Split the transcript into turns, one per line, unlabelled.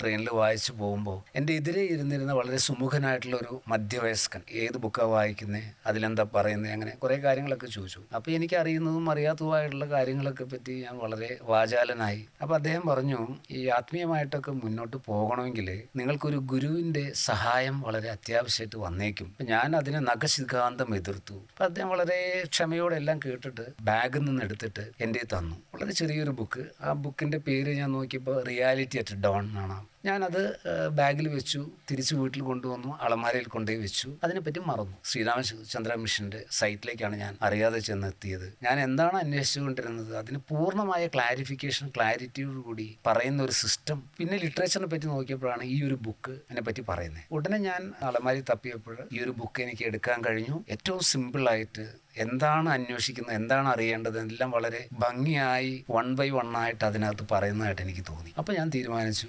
ട്രെയിനിൽ വായിച്ചു പോകുമ്പോൾ എന്റെ എതിരെ ഇരുന്നിരുന്ന വളരെ സുമുഖനായിട്ടുള്ള ഒരു മധ്യവയസ്കൻ ഏത് ബുക്കാണ് വായിക്കുന്നത് അതിലെന്താ പറയുന്നത് അങ്ങനെ കുറേ കാര്യങ്ങളൊക്കെ ചോദിച്ചു. അപ്പോൾ എനിക്ക് അറിയുന്നതും അറിയാത്തതുമായിട്ടുള്ള കാര്യങ്ങളൊക്കെ പറ്റി ഞാൻ വളരെ വാചാലനായി. അപ്പോൾ അദ്ദേഹം പറഞ്ഞു ഈ ആത്മീയമായിട്ടൊക്കെ മുന്നോട്ട് പോകണമെങ്കിൽ നിങ്ങൾക്കൊരു ഗുരുവിന്റെ സഹായം വളരെ അത്യാവശ്യമായിട്ട് വന്നേക്കും. ഞാൻ അതിനെ നഖശിഖാന്തം എതിർത്തു. അപ്പം അദ്ദേഹം വളരെ ക്ഷമയോടെ എല്ലാം കേട്ടിട്ട് ബാഗിൽ നിന്ന് എടുത്തിട്ട് എന്റെ തന്നു. വളരെ ചെറിയൊരു ബുക്ക്. ആ ബുക്കിന്റെ പേര് ഞാൻ നോക്കിയപ്പോൾ റിയാലിറ്റി അറ്റ് ഡോൺ എന്നാണ്. ഞാനത് ബാഗിൽ വെച്ചു തിരിച്ച് വീട്ടിൽ കൊണ്ടുവന്നു അളമാരയിൽ കൊണ്ടുപോയി വെച്ചു. അതിനെപ്പറ്റി മറന്നു. ശ്രീരാമചന്ദ്ര മിഷന്റെ സൈറ്റിലേക്കാണ് ഞാൻ അറിയാതെ ചെന്നെത്തിയത്. ഞാൻ എന്താണ് അന്വേഷിച്ചുകൊണ്ടിരുന്നത്? അതിന് പൂർണമായ ക്ലാരിഫിക്കേഷൻ ക്ലാരിറ്റിയോടുകൂടി പറയുന്ന ഒരു സിസ്റ്റം പിന്നെ ലിറ്ററേച്ചറിനെ പറ്റി നോക്കിയപ്പോഴാണ് ഈ ഒരു ബുക്ക് അതിനെ പറ്റി പറയുന്നത് ഉടനെ ഞാൻ അളമാരി തപ്പിയപ്പോൾ ഈ ഒരു ബുക്ക് എനിക്ക് എടുക്കാൻ കഴിഞ്ഞു. ഏറ്റവും സിമ്പിളായിട്ട് എന്താണ് അന്വേഷിക്കുന്നത് എന്താണ് അറിയേണ്ടത് എല്ലാം വളരെ ഭംഗിയായി വൺ ബൈ വൺ ആയിട്ട് അതിനകത്ത് പറയുന്നതായിട്ട് എനിക്ക് തോന്നി. അപ്പോൾ ഞാൻ തീരുമാനിച്ചു